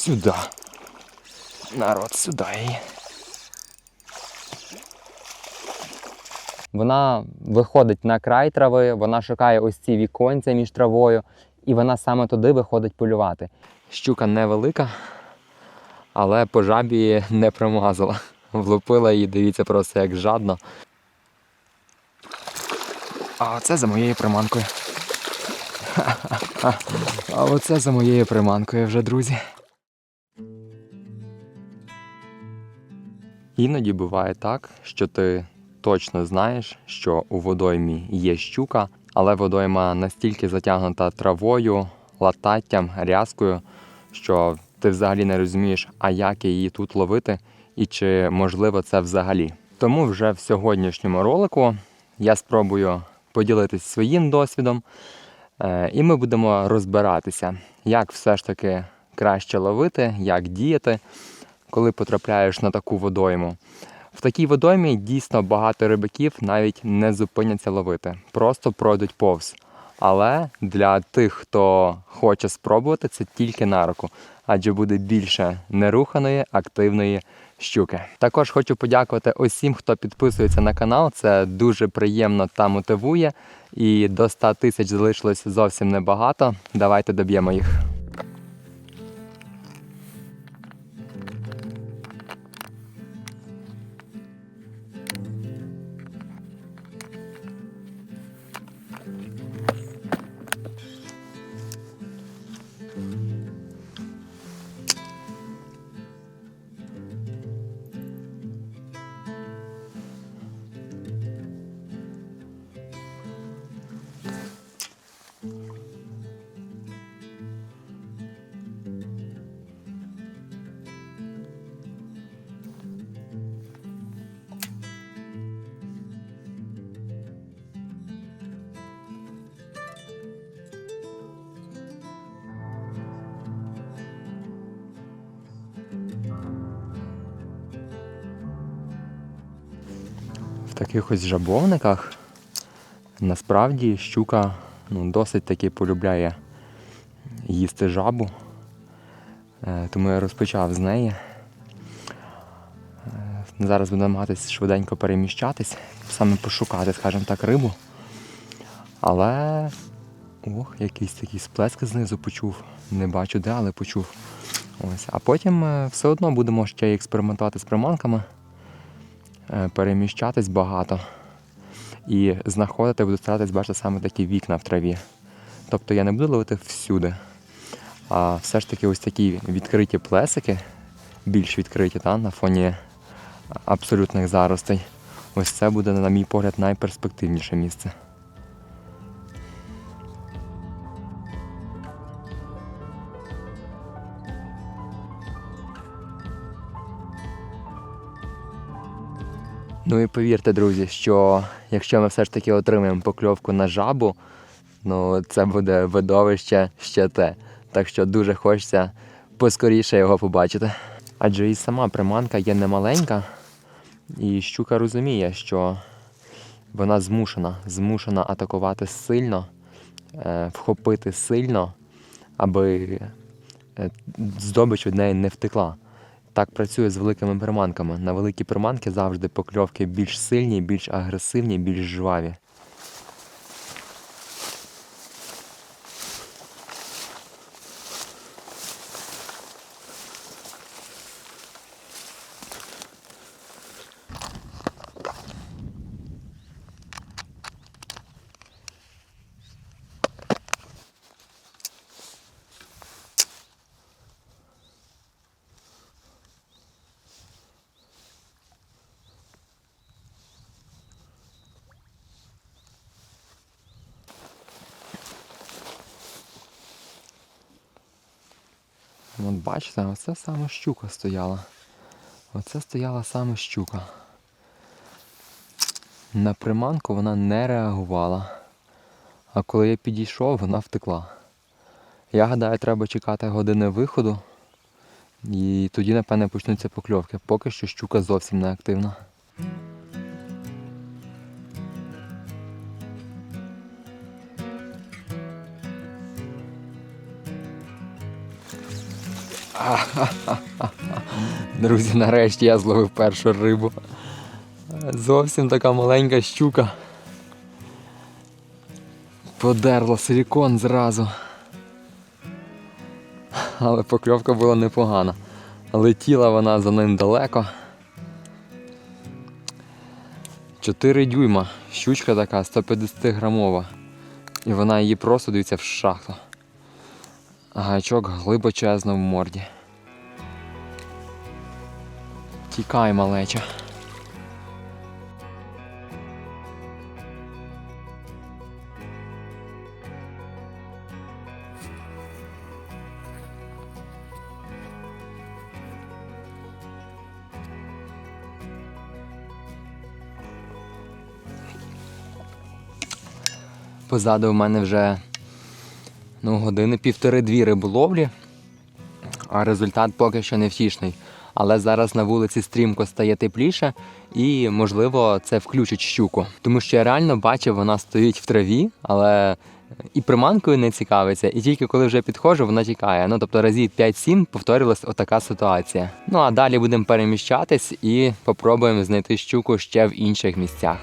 Сюди. Народ, сюди. Вона виходить на край трави, вона шукає ось ці віконця між травою, і вона саме туди виходить полювати. Щука невелика, але по жабі не промазала. Влупила її, дивіться просто як жадно. А оце за моєю приманкою. А оце за моєю приманкою вже, друзі. Іноді буває так, що ти точно знаєш, що у водоймі є щука, але водойма настільки затягнута травою, лататтям, рязкою, що ти взагалі не розумієш, а як її тут ловити і чи можливо це взагалі. Тому вже в сьогоднішньому ролику я спробую поділитись своїм досвідом, е, і ми будемо розбиратися, як все ж таки краще ловити, як діяти, коли потрапляєш на таку водойму. В такій водоймі дійсно багато рибаків навіть не зупиняться ловити, просто пройдуть повз. Але для тих, хто хоче спробувати, це тільки на руку, адже буде більше неруханої, активної щуки. Також хочу подякувати усім, хто підписується на канал. Це дуже приємно та мотивує. І до 100 тисяч залишилось зовсім небагато. Давайте доб'ємо їх. В таких ось жабовниках насправді щука ну, досить таки полюбляє їсти жабу. Е, Тому я розпочав з неї. Е, Зараз буду намагатись швиденько переміщатись, саме пошукати, скажімо так, рибу. Але ох, якийсь такий сплеск знизу почув. Не бачу де, але почув. Ось. А потім е, все одно будемо ще експериментувати з приманками переміщатись багато. І знаходити, буду старатись бачити саме такі вікна в траві. Тобто я не буду ловити всюди. А все ж таки ось такі відкриті плесики, більш відкриті та, на фоні абсолютних заростей. Ось це буде, на мій погляд, найперспективніше місце. Ну і повірте, друзі, що якщо ми все ж таки отримаємо покльовку на жабу, ну це буде видовище ще те. Так що дуже хочеться поскоріше його побачити. Адже і сама приманка є немаленька, і щука розуміє, що вона змушена, змушена атакувати сильно, е, вхопити сильно, аби е, здобич від неї не втекла. Так працює з великими приманками. На великі приманки завжди покльовки більш сильні, більш агресивні, більш жваві. От бачите, оце саме щука стояла. Оце стояла саме щука. На приманку вона не реагувала. А коли я підійшов, вона втекла. Я гадаю, треба чекати години виходу. І тоді, напевне, почнуться покльовки. Поки що щука зовсім не активна. Друзі, нарешті я зловив першу рибу. Зовсім така маленька щука. Подерла силікон зразу. Але покльовка була непогана. Летіла вона за ним далеко. 4 дюйма. Щучка така 150 грамова. І вона її просто дивиться в шахту. Гачок глибочезно в морді. Тікай, малеча. Позаду в мене вже ну, години півтори-дві риболовлі, а результат поки що не втішний. Але зараз на вулиці стрімко стає тепліше, і, можливо, це включить щуку. Тому що я реально бачив, вона стоїть в траві, але і приманкою не цікавиться, і тільки коли вже підходжу, вона тікає. Ну тобто разів 5-7 повторилась отака ситуація. Ну а далі будемо переміщатись і попробуємо знайти щуку ще в інших місцях.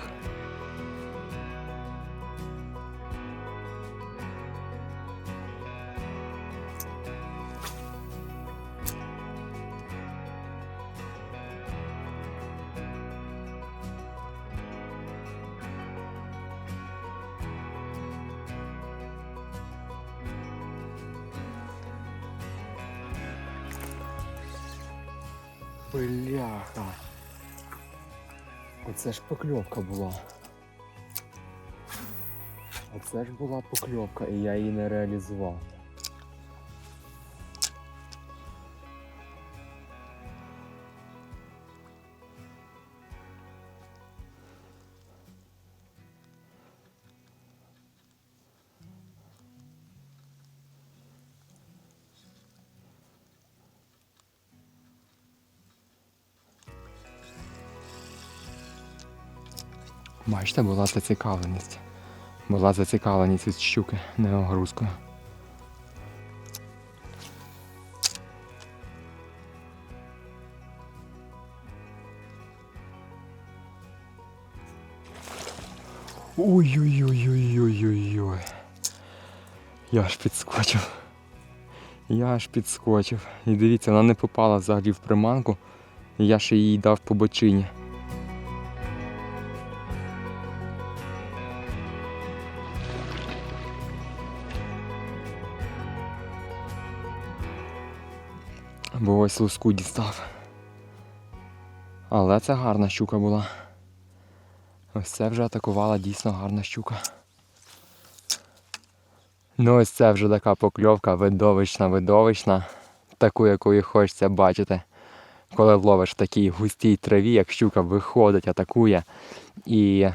Бляха. Оце ж покльовка була. Оце ж була покльовка, і я її не реалізував. Бачите, була зацікавленість. Була зацікавленість від щуки неогрузкою. Ой-ой-ой-ой-ой-ой-ой. Я аж підскочив. Я аж підскочив. І дивіться, вона не попала взагалі в приманку. Я ще їй дав по бочині. Бо ось луску дістав. Але це гарна щука була. Ось це вже атакувала дійсно гарна щука. Ну ось це вже така покльовка видовищна, видовищна, таку, якої хочеться бачити. Коли ловиш в такій густій траві, як щука виходить, атакує. І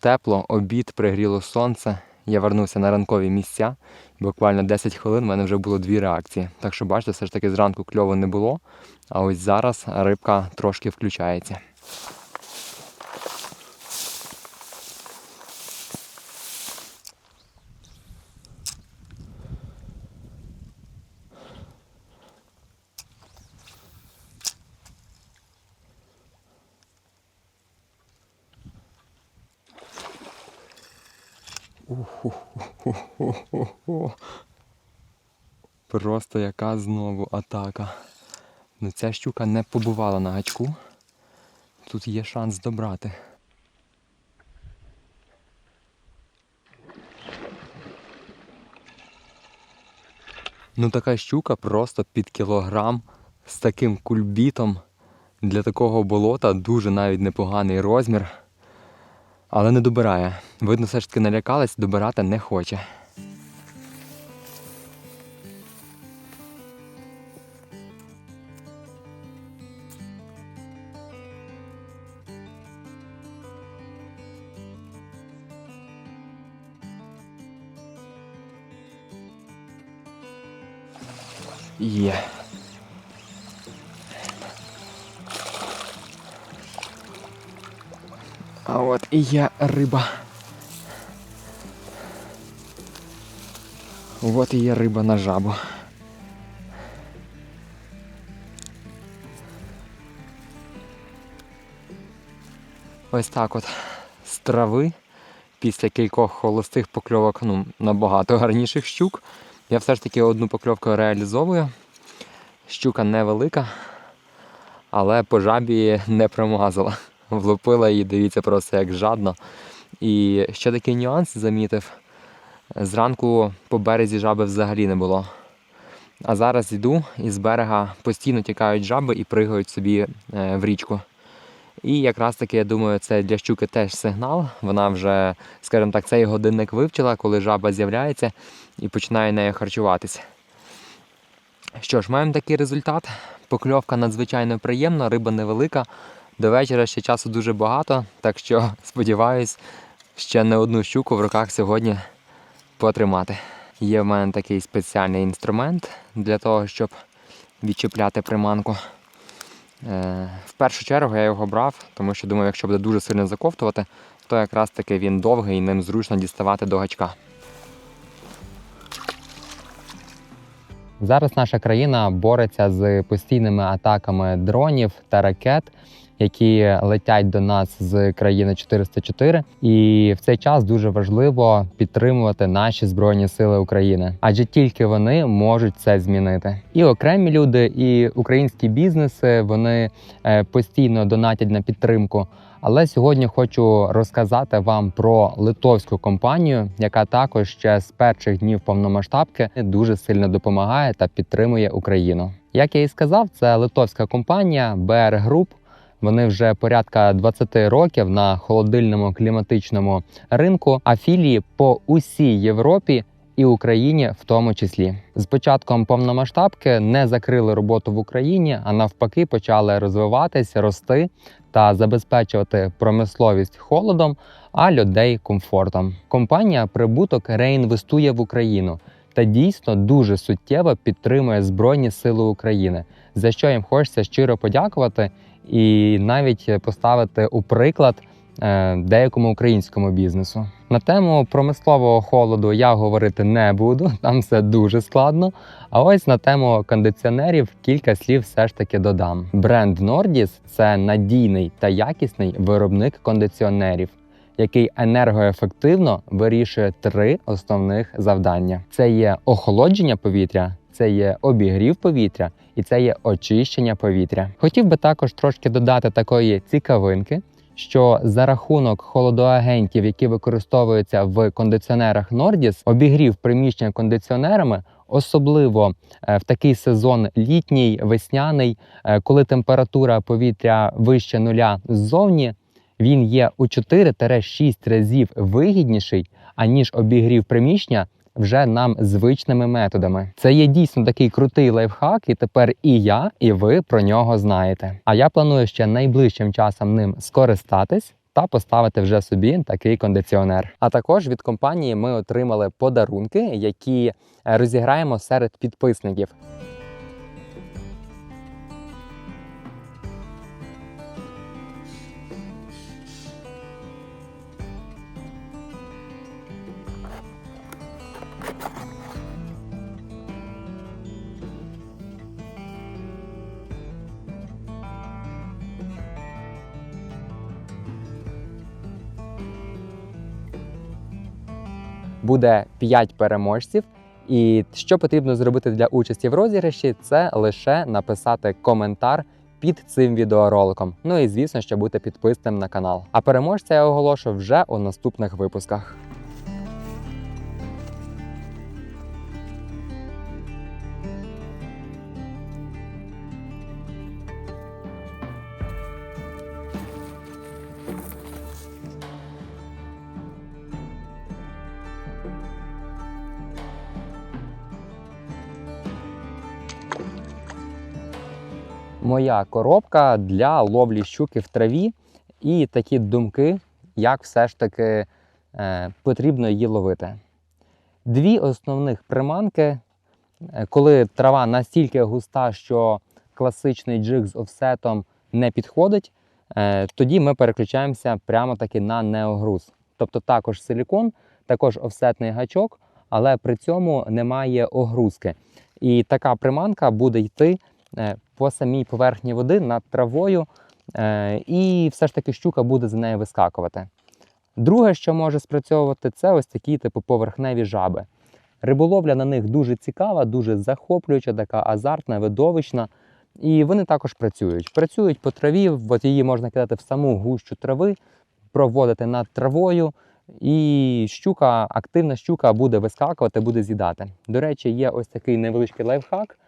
тепло, обід, пригріло сонце. Я вернувся на ранкові місця. Буквально 10 хвилин в мене вже було дві реакції. Так що, бачите, все ж таки зранку кльово не було. А ось зараз рибка трошки включається. Хо-хо-хо. Просто яка знову атака. Ну ця щука не побувала на гачку. Тут є шанс добрати. Ну така щука просто під кілограм з таким кульбітом. Для такого болота дуже навіть непоганий розмір. Але не добирає. Видно, все ж таки налякалась, добирати не хоче. Є. я риба. Вот і є риба на жабу. Ось так от з трави після кількох холостих покльовок, ну, набагато гарніших щук. Я все ж таки одну покльовку реалізовую. Щука невелика, але по жабі не промазала. Влупила її, дивіться, просто як жадно. І ще такий нюанс замітив. Зранку по березі жаби взагалі не було. А зараз йду і з берега постійно тікають жаби і пригають собі е, в річку. І якраз таки, я думаю, це для щуки теж сигнал. Вона вже, скажімо так, цей годинник вивчила, коли жаба з'являється і починає нею харчуватися. Що ж, маємо такий результат. Покльовка надзвичайно приємна, риба невелика. До вечора ще часу дуже багато, так що сподіваюсь, ще не одну щуку в руках сьогодні потримати. Є в мене такий спеціальний інструмент для того, щоб відчіпляти приманку. Е, В першу чергу я його брав, тому що думаю, якщо буде дуже сильно заковтувати, то якраз таки він довгий і ним зручно діставати до гачка. Зараз наша країна бореться з постійними атаками дронів та ракет, які летять до нас з країни 404. І в цей час дуже важливо підтримувати наші збройні сили України, адже тільки вони можуть це змінити. І окремі люди, і українські бізнеси вони е, постійно донатять на підтримку. Але сьогодні хочу розказати вам про литовську компанію, яка також ще з перших днів повномасштабки дуже сильно допомагає та підтримує Україну. Як я і сказав, це литовська компанія BR Group. Вони вже порядка 20 років на холодильному кліматичному ринку, а філії по усій Європі і Україні в тому числі. З початком повномасштабки не закрили роботу в Україні, а навпаки, почали розвиватись, рости та забезпечувати промисловість холодом, а людей комфортом. Компанія прибуток реінвестує в Україну та дійсно дуже суттєво підтримує Збройні Сили України, за що їм хочеться щиро подякувати і навіть поставити у приклад е, деякому українському бізнесу. На тему промислового холоду я говорити не буду, там все дуже складно. А ось на тему кондиціонерів кілька слів все ж таки додам. Бренд Nordis – це надійний та якісний виробник кондиціонерів. Який енергоефективно вирішує три основних завдання: це є охолодження повітря, це є обігрів повітря і це є очищення повітря. Хотів би також трошки додати такої цікавинки, що за рахунок холодоагентів, які використовуються в кондиціонерах Nordis, обігрів приміщення кондиціонерами. Особливо е, в такий сезон літній, весняний, е, коли температура повітря вище нуля ззовні, він є у 4-6 разів вигідніший, аніж обігрів приміщення вже нам звичними методами. Це є дійсно такий крутий лайфхак, і тепер і я, і ви про нього знаєте. А я планую ще найближчим часом ним скористатись. Та поставити вже собі такий кондиціонер. А також від компанії ми отримали подарунки, які е, розіграємо серед підписників. Буде 5 переможців. І що потрібно зробити для участі в розіграші, це лише написати коментар під цим відеороликом. Ну і звісно, що бути підписним на канал. А переможця я оголошу вже у наступних випусках. Моя коробка для ловлі щуки в траві і такі думки, як все ж таки е, потрібно її ловити. Дві основних приманки, е, коли трава настільки густа, що класичний джиг з офсетом не підходить, е, тоді ми переключаємося прямо таки на неогруз. Тобто також силікон, також офсетний гачок, але при цьому немає огрузки. І така приманка буде йти по самій поверхні води над травою, Е, і все ж таки щука буде за нею вискакувати. Друге, що може спрацьовувати, це ось такі типу поверхневі жаби. Риболовля на них дуже цікава, дуже захоплююча, така азартна, видовищна. І вони також працюють. Працюють по траві, от її можна кидати в саму гущу трави, проводити над травою, і щука, активна щука буде вискакувати, буде з'їдати. До речі, є ось такий невеличкий лайфхак: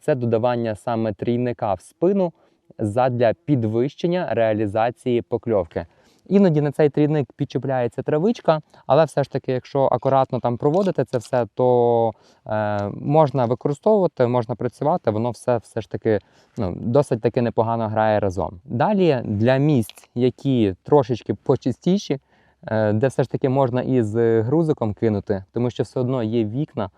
це додавання саме трійника в спину задля підвищення реалізації покльовки. Іноді на цей трійник підчіпляється травичка, але все ж таки, якщо акуратно там проводити це все, то е, можна використовувати, можна працювати, воно все, все ж таки ну, досить таки непогано грає разом. Далі для місць, які трошечки почистіші, е, де все ж таки можна із грузиком кинути, тому що все одно є вікна.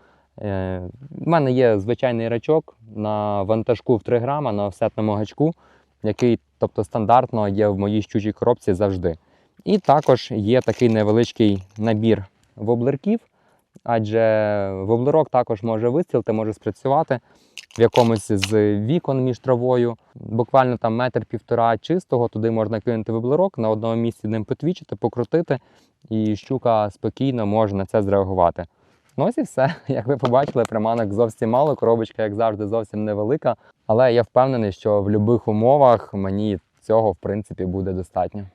Е, У мене є звичайний рачок на вантажку в 3 грама на офсетному гачку, який тобто, стандартно є в моїй щучій коробці завжди. І також є такий невеличкий набір воблерків, адже воблерок також може вистрілити, може спрацювати в якомусь з вікон між травою. Буквально там метр-півтора чистого, туди можна кинути воблерок, на одному місці ним потвічити, покрутити, і щука спокійно може на це зреагувати. Ну і все. Як ви побачили, приманок зовсім мало, коробочка, як завжди, зовсім невелика. Але я впевнений, що в будь-яких умовах мені цього в принципі буде достатньо.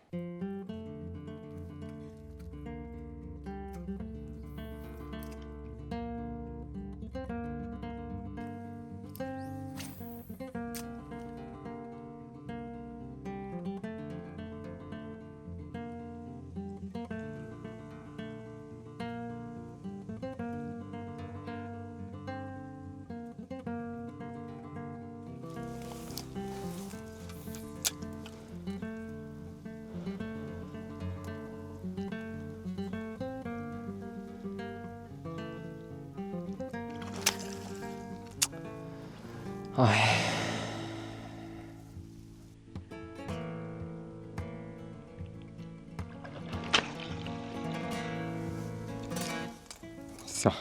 Ой. Все,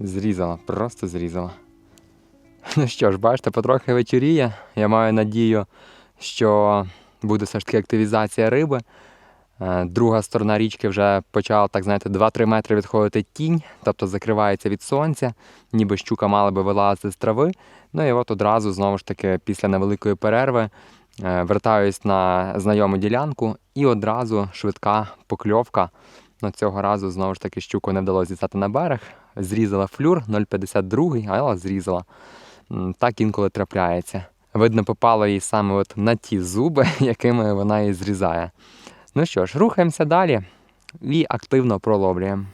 зрізала, просто зрізала. Ну що ж, бачите, потрохи вечоріє. Я маю надію, що буде все ж таки активізація риби. Е, Друга сторона річки вже почала, так знаєте, 2-3 метри відходити тінь, тобто закривається від сонця, ніби щука мала би вилазити з трави. Ну і от одразу, знову ж таки, після невеликої перерви е, вертаюсь на знайому ділянку і одразу швидка покльовка. Ну, цього разу знову ж таки щуку не вдалося дістати на берег. Зрізала флюр 0,52, але зрізала. Так інколи трапляється. Видно, попало їй саме от на ті зуби, якими вона її зрізає. Ну що ж, рухаємося далі і активно проловлюємо.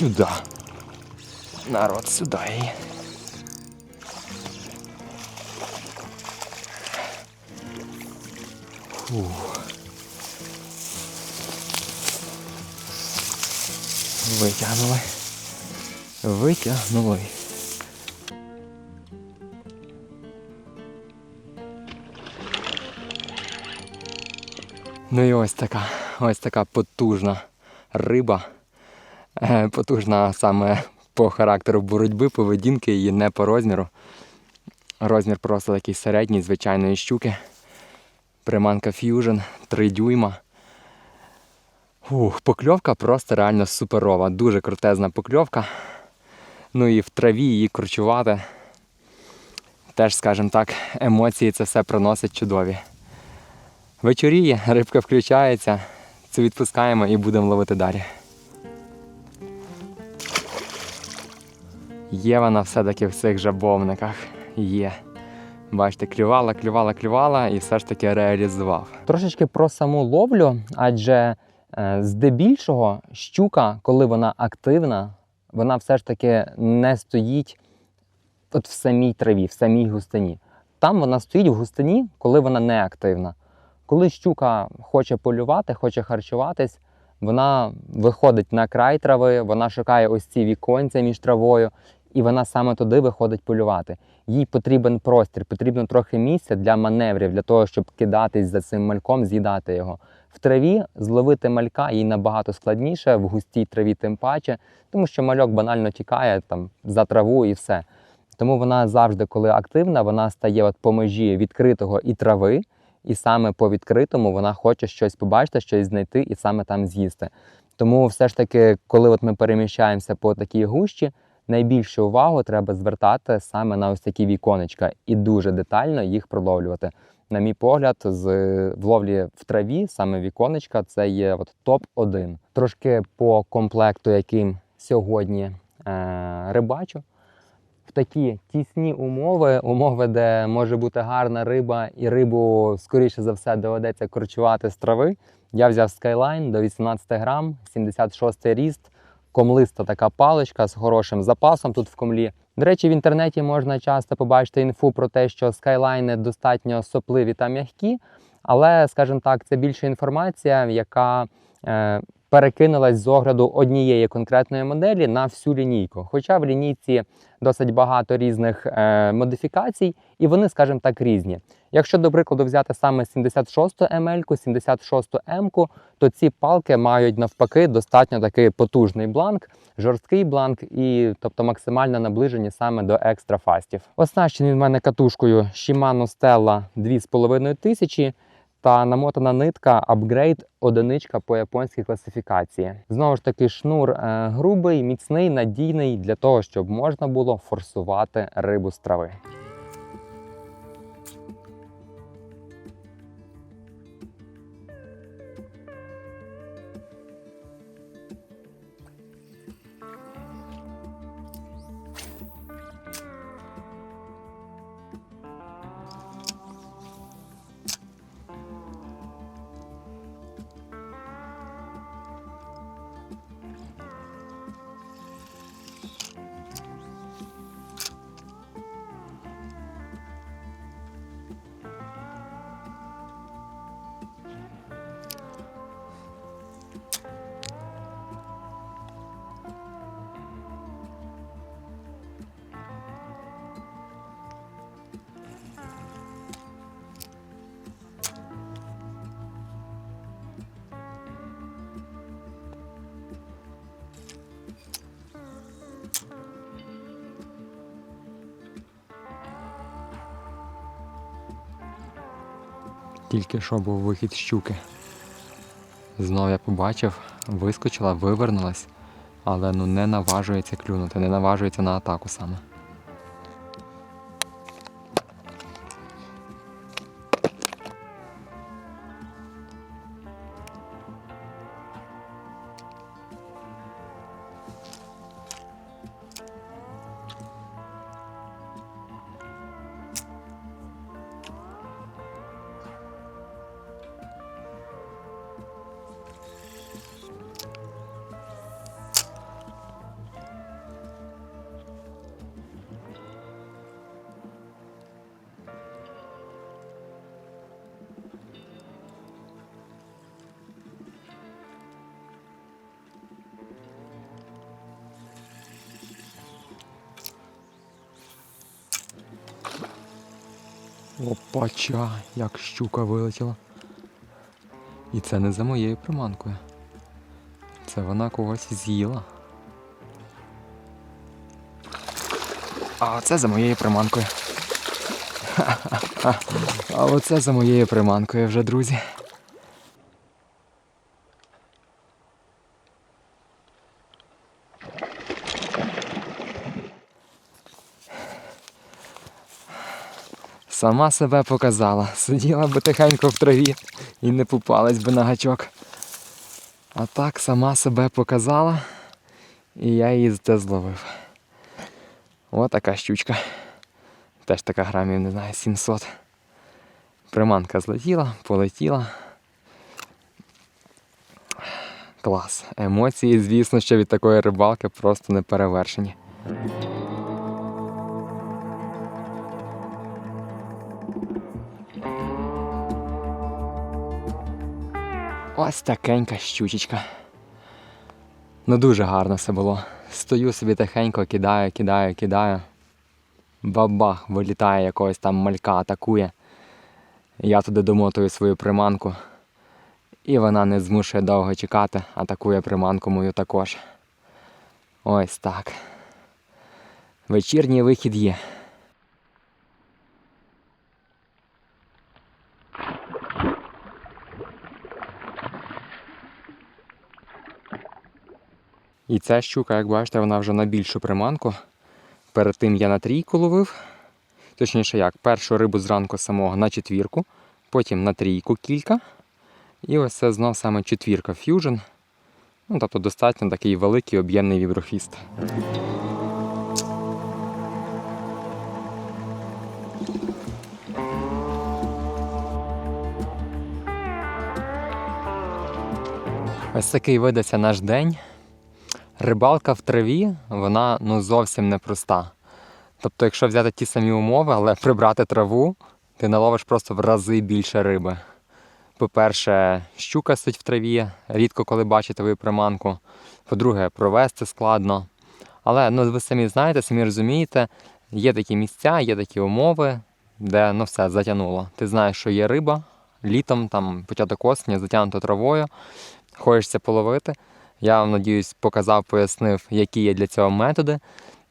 Сюда. Народ, сюда. Фух. Витягнули. Витягнули. Ну і ось така, ось така потужна риба. Е, Потужна саме по характеру боротьби, поведінки її не по розміру. Розмір просто такий середній, звичайної щуки. Приманка Fusion 3 дюйма. Ух, покльовка просто реально суперова. Дуже крутезна покльовка. Ну і в траві її кручувати. Теж, скажімо так, емоції це все приносить чудові. Вечоріє, рибка включається, цю відпускаємо і будемо ловити далі. Є вона все-таки в цих жабовниках. Є. Бачите, клювала, клювала, клювала і все ж таки реалізував. Трошечки про саму ловлю, адже е, здебільшого щука, коли вона активна, вона все ж таки не стоїть от в самій траві, в самій густині. Там вона стоїть в густині, коли вона не активна. Коли щука хоче полювати, хоче харчуватись, вона виходить на край трави, вона шукає ось ці віконця між травою, і вона саме туди виходить полювати. Їй потрібен простір, потрібно трохи місця для маневрів, для того, щоб кидатись за цим мальком, з'їдати його. В траві зловити малька їй набагато складніше, в густій траві тим паче, тому що мальок банально тікає там за траву і все. Тому вона завжди, коли активна, вона стає от по межі відкритого і трави, і саме по відкритому вона хоче щось побачити, щось знайти і саме там з'їсти. Тому все ж таки, коли от ми переміщаємося по такій гущі, найбільшу увагу треба звертати саме на ось такі віконечка і дуже детально їх проловлювати. На мій погляд, з в ловлі в траві саме віконечка це є от топ-1. Трошки по комплекту, яким сьогодні е, рибачу. В такі тісні умови, умови, де може бути гарна риба, і рибу, скоріше за все, доведеться корчувати з трави. Я взяв Skyline до 18 грам, 76 ріст, комлиста така паличка з хорошим запасом тут в комлі. До речі, в інтернеті можна часто побачити інфу про те, що Skyline достатньо сопливі та м'які, але, скажімо так, це більше інформація, яка е, перекинулась з огляду однієї конкретної моделі на всю лінійку. Хоча в лінійці досить багато різних е, модифікацій, і вони, скажімо так, різні. Якщо, до прикладу, взяти саме 76 ML, 76 М, то ці палки мають навпаки достатньо такий потужний бланк, жорсткий бланк, і тобто максимально наближені саме до екстрафастів. Оснащений в мене катушкою Shimano Stella 2500 та намотана нитка апгрейд одиничка по японській класифікації. Знову ж таки, шнур е, грубий, міцний, надійний для того, щоб можна було форсувати рибу з трави. Тільки що був вихід щуки. Знов я побачив, вискочила, вивернулась, але ну не наважується клюнути, не наважується на атаку саме. Опача, як щука вилетіла. І це не за моєю приманкою. Це вона когось з'їла. А це за моєю приманкою. А оце за моєю приманкою вже, друзі. Сама себе показала. Сиділа би тихенько в траві і не попалась би на гачок. А так сама себе показала, і я її це зловив. Ось така щучка. Теж така грамів, не знаю, 700. Приманка злетіла, полетіла. Клас. Емоції, звісно, що від такої рибалки просто не Ось такенька щучечка. Ну дуже гарно все було. Стою собі тихенько, кидаю, кидаю, кидаю. Бабах, вилітає якогось там малька, атакує. Я туди домотую свою приманку. І вона не змушує довго чекати, атакує приманку мою також. Ось так. Вечірній вихід є. І ця щука, як бачите, вона вже на більшу приманку. Перед тим я на трійку ловив. Точніше як, першу рибу зранку самого на четвірку, потім на трійку кілька. І ось це знов саме четвірка ф'южн. Ну, тобто достатньо такий великий об'ємний віброфіст. Ось такий видався наш день. Рибалка в траві, вона ну зовсім непроста. Тобто, якщо взяти ті самі умови, але прибрати траву, ти наловиш просто в рази більше риби. По-перше, щука сидить в траві, рідко коли бачить твою приманку. По-друге, провести складно. Але ну, ви самі знаєте, самі розумієте, є такі місця, є такі умови, де ну все затягнуло. Ти знаєш, що є риба, літом, там початок осені, затягнуто травою, хочеться половити. Я вам надіюсь, показав, пояснив, які є для цього методи.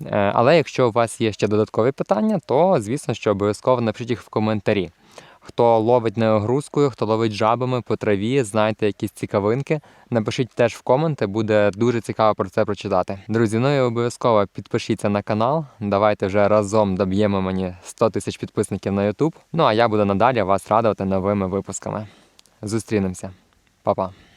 Е, Але якщо у вас є ще додаткові питання, то звісно, що обов'язково напишіть їх в коментарі. Хто ловить неогрузкою, хто ловить жабами по траві, знаєте якісь цікавинки. Напишіть теж в коменти, буде дуже цікаво про це прочитати. Друзі, ну і обов'язково підпишіться на канал. Давайте вже разом доб'ємо мені 100 тисяч підписників на YouTube. Ну а я буду надалі вас радувати новими випусками. Зустрінемося. Па-па.